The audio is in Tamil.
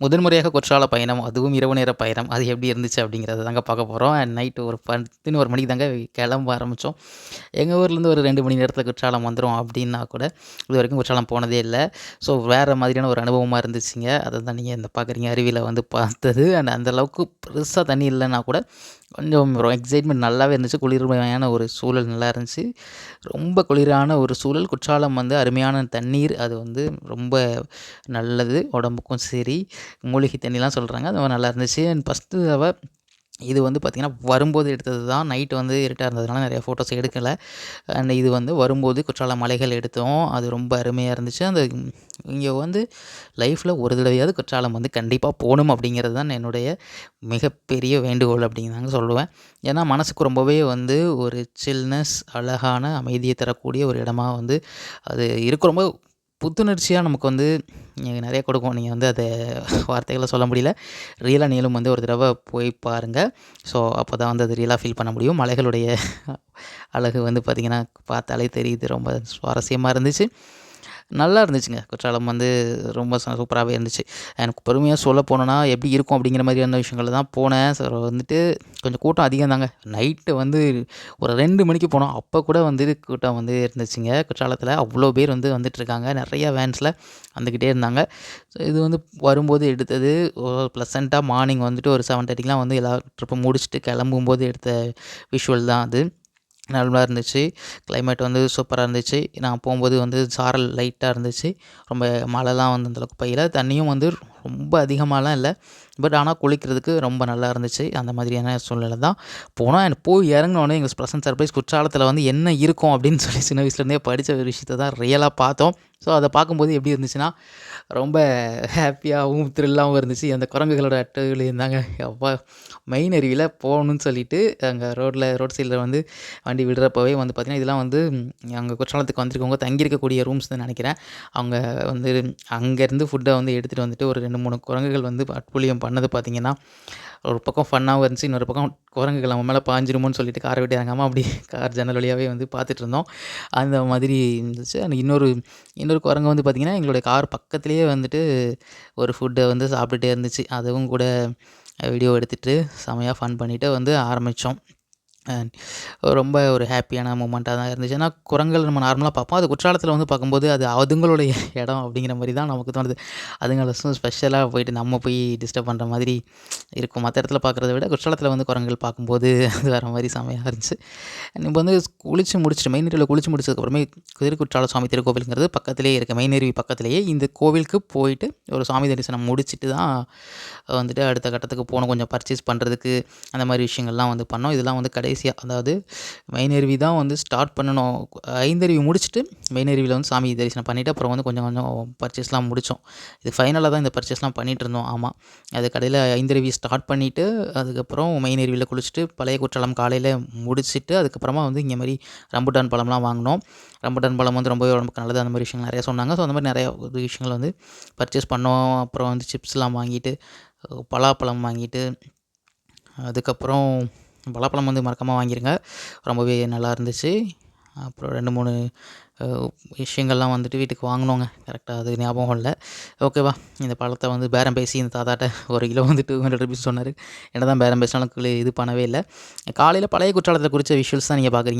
முதன்முறையாக குற்றால பயணம் அதுவும் இரவு நேர பயணம் அது எப்படி இருந்துச்சு அப்படிங்கிறத தாங்க பார்க்க போகிறோம் அண்ட் நைட்டு ஒரு பத்துன்னு ஒரு மணிக்கு தாங்க கிளம்ப ஆரம்பித்தோம் எங்கள் ஊர்லேருந்து ஒரு ரெண்டு மணி நேரத்தில் குற்றாலம் வந்துடும் அப்படின்னா கூட இது வரைக்கும் குற்றாலம் போனதே இல்லை. ஸோ வேறு மாதிரியான ஒரு அனுபவமாக இருந்துச்சுங்க. அதை தான் நீங்கள் இந்த பார்க்குறீங்க. அருவியில் வந்து பார்த்தது. அண்ட் அந்தளவுக்கு பெருசாக தண்ணி இல்லைன்னா கூட கொஞ்சம் எக்ஸைட்மெண்ட் நல்லாவே இருந்துச்சு. குளிர்மையான ஒரு சூழல் நல்லா இருந்துச்சு. ரொம்ப குளிரான ஒரு சூழல். குற்றாலம் வந்து அருமையான தண்ணீர். அது வந்து ரொம்ப நல்லது. உடம்புக்கும் சரி. மூலிகை தண்ணிலாம் சொல்கிறாங்க அது நல்லா இருந்துச்சு. அண்ட் ஃபஸ்ட்டு தடவை இது வந்து பார்த்திங்கன்னா வரும்போது எடுத்தது தான். நைட்டு வந்து இருட்டாக இருந்ததுனால நிறையா ஃபோட்டோஸ் எடுக்கலை. அண்ட் இது வந்து வரும்போது குற்றால மலைகள் எடுத்தோம். அது ரொம்ப அருமையாக இருந்துச்சு. அந்த இங்கே வந்து லைஃப்பில் ஒரு தடவையாவது குற்றாலம் வந்து கண்டிப்பாக போகணும் அப்படிங்கிறது தான் என்னுடைய மிகப்பெரிய வேண்டுகோள் அப்படிங்கிறாங்க சொல்லுவேன். ஏன்னா மனசுக்கு ரொம்பவே வந்து ஒரு சில்னஸ் அழகான அமைதியை தரக்கூடிய ஒரு இடமா வந்து அது இருக்க. ரொம்ப புத்துணர்ச்சியாக நமக்கு வந்து நிறைய கொடுக்கும். நீங்கள் வந்து அதை வார்த்தைகளை சொல்ல முடியல. ரியலாக நீளும் வந்து ஒரு தடவை போய் பாருங்கள் ஸோ அப்போ தான் வந்து அது ரியலாக ஃபீல் பண்ண முடியும். மலைகளுடைய அழகு வந்து பார்த்திங்கன்னா பார்த்தாலே தெரியுது. ரொம்ப சுவாரஸ்யமாக இருந்துச்சு. நல்லா இருந்துச்சுங்க. குற்றாலம் வந்து ரொம்ப சூப்பராகவே இருந்துச்சு. எனக்கு பொறுமையாக சொல்ல போனோன்னா எப்படி இருக்கும் அப்படிங்கிற மாதிரியான விஷயங்கள் தான் போனேன். ஸோ வந்துட்டு கொஞ்சம் கூட்டம் அதிகம் தாங்க. நைட்டு வந்து ஒரு ரெண்டு மணிக்கு போனோம். அப்போ கூட வந்து கூட்டம் வந்து இருந்துச்சுங்க. குற்றாலத்தில் அவ்வளோ பேர் வந்து வந்துட்டுருக்காங்க நிறையா வேன்ஸில் வந்துக்கிட்டே இருந்தாங்க. ஸோ இது வந்து வரும்போது எடுத்தது ப்ளசண்ட்டாக மார்னிங் வந்துட்டு ஒரு செவன் தேர்ட்டிக்கெலாம் வந்து எல்லா ட்ரிப்பும் முடிச்சுட்டு கிளம்பும்போது எடுத்த விஷுவல் தான் அது. நல்லா இருந்துச்சு கிளைமேட் வந்து சூப்பராக இருந்துச்சு. நான் போகும்போது வந்து சாரல் லைட்டாக இருந்துச்சு. ரொம்ப மழைலாம் வந்து அந்தளவுக்கு பெய்யல. தண்ணியும் வந்து ரொம்ப அதிகமாகலாம் இல்லை. பட் ஆனால் குளிக்கிறதுக்கு ரொம்ப நல்லா இருந்துச்சு. அந்த மாதிரியான சூழ்நிலை தான். போனால் எனக்கு போய் இறங்கினோடனே எங்கள் ப்ரெசன்ட் சர்ப்ரைஸ் குற்றாலத்தில் வந்து என்ன இருக்கும் அப்படின்னு சொல்லி சின்ன வயசுலேருந்தே படித்த ஒரு விஷயத்தை தான் ரியலாக பார்த்தோம். ஸோ அதை பார்க்கும்போது எப்படி இருந்துச்சுன்னா ரொம்ப ஹாப்பியாகவும் த்ரில்லாகவும் இருந்துச்சு. அந்த குரங்குகளோட அட்டைகள் இருந்தாங்க. அப்பா மெயின் அருவியில் போகணுன்னு சொல்லிட்டு அங்கே ரோட்டில் ரோட் சைடில் வந்து வண்டி விடுறப்பவே வந்து பார்த்திங்கன்னா இதெல்லாம் வந்து அங்கே குற்றாலத்துக்கு வந்திருக்கவங்க தங்கியிருக்கக்கூடிய ரூம்ஸ் தான் நினைக்கிறேன். அவங்க வந்து அங்கேருந்து ஃபுட்டை வந்து எடுத்துகிட்டு வந்துட்டு ஒரு ரெண்டு மூணு குரங்குகள் வந்து அட்புலியம் பண்ணது பார்த்திங்கன்னா ஒரு பக்கம் ஃபன்னாகவும் இருந்துச்சு. இன்னொரு பக்கம் குரங்குகள் நம்ம மேலே பாஞ்சிருமோன்னு சொல்லிட்டு காரை விட்டு இறங்காமல் அப்படி கார் ஜன்னல் வழியாகவே வந்து பார்த்துட்டு இருந்தோம். அந்த மாதிரி இருந்துச்சு. அண்ட் இன்னொரு இன்னொரு குரங்கு வந்து பார்த்திங்கன்னா எங்களுடைய கார் பக்கத்துலேயே வந்துட்டு ஒரு ஃபுட்டை வந்து சாப்பிட்டுட்டே இருந்துச்சு. அதுவும் கூட வீடியோ எடுத்துகிட்டு செமையாக ஃபன் பண்ணிவிட்டு வந்து ஆரம்பித்தோம் ரொம்ப ஒரு ஹாப்பியான மூமெண்ட்டாக தான் இருந்துச்சு. ஏன்னா குரங்கள் நம்ம நார்மலாக பார்ப்போம். அது குற்றாலத்தில் வந்து பார்க்கும்போது அது அதுங்களுடைய இடம் அப்படிங்கிற மாதிரி தான் நமக்கு தோணுது. அதுங்களை ஸ்பெஷலாக போயிட்டு நம்ம போய் டிஸ்டர்ப் பண்ணுற மாதிரி இருக்கும். மற்ற இடத்துல பார்க்குறத விட குற்றாலத்தில் வந்து குரங்கள் பார்க்கும்போது அது வேறு மாதிரி செமையாக இருந்துச்சு. இப்போ வந்து குளிச்சு முடிச்சுட்டு மெயின் ஏரியில் குளித்து முடிச்சதுக்கப்புறமே குற்றால சுவாமி திருக்கோவிலுங்கிறது பக்கத்துலேயே இருக்குது மெயின் பக்கத்துலேயே இந்த கோவிலுக்கு போயிட்டு ஒரு சுவாமி தரிசனம் முடிச்சுட்டு தான் வந்துட்டு அடுத்த கட்டத்துக்கு போகணும். கொஞ்சம் பர்ச்சேஸ் பண்ணுறதுக்கு அந்த மாதிரி விஷயங்கள்லாம் வந்து பண்ணோம். இதெல்லாம் வந்து கடைசியாக அதாவது மைனருவி தான் வந்து ஸ்டார்ட் பண்ணணும். ஐந்தருவி முடிச்சுட்டு மைனருவியில் வந்து சாமி தரிசனம் பண்ணிவிட்டு அப்புறம் வந்து கொஞ்சம் கொஞ்சம் பர்ச்சேஸ்லாம் முடித்தோம் இது ஃபைனலாக தான் இந்த பர்ச்சேஸ்லாம் பண்ணிகிட்டு இருந்தோம். ஆமாம் அது கடையில் ஐந்தருவி ஸ்டார்ட் பண்ணிவிட்டு அதுக்கப்புறம் மைனருவியில் அருவியில் குளிச்சுட்டு பழைய குற்றாலம் காலையில் முடிச்சுட்டு அதுக்கப்புறமா வந்து இங்கே மாதிரி ரம்புட்டான் பழம்லாம் வாங்கினோம். ரம்புட்டான் பழம் வந்து ரொம்பவே உடம்புக்கு நல்லது. அந்த மாதிரி விஷயங்கள் நிறையா சொன்னாங்க. ஸோ அந்த மாதிரி நிறையா விஷயங்கள் வந்து பர்ச்சேஸ் பண்ணோம். அப்புறம் வந்து சிப்ஸ்லாம் வாங்கிட்டு பலாப்பழம் வாங்கிட்டு அதுக்கப்புறம் பலாப்பழம் வந்து மறக்காமல் வாங்கிருங்க. ரொம்பவே நல்லா இருந்துச்சு. அப்புறம் ரெண்டு மூணு விஷயங்கள்லாம் வந்துட்டு வீட்டுக்கு வாங்கினோங்க. கரெக்டாக அது ஞாபகம் இல்லை ஓகேவா இந்த பழத்தை வந்து பேரம் பேசி இந்த தாத்தாட்ட ஒரு கிலோ வந்து டூ ஹண்ட்ரட் ருபீஸ் சொன்னார். என்ன தான் பேரம் பேசினாலும் இது பண்ணவே இல்லை. காலையில் பழைய குற்றாலத்தில் குறித்த விஷுவல்ஸ் தான் நீங்கள் பார்க்குறீங்க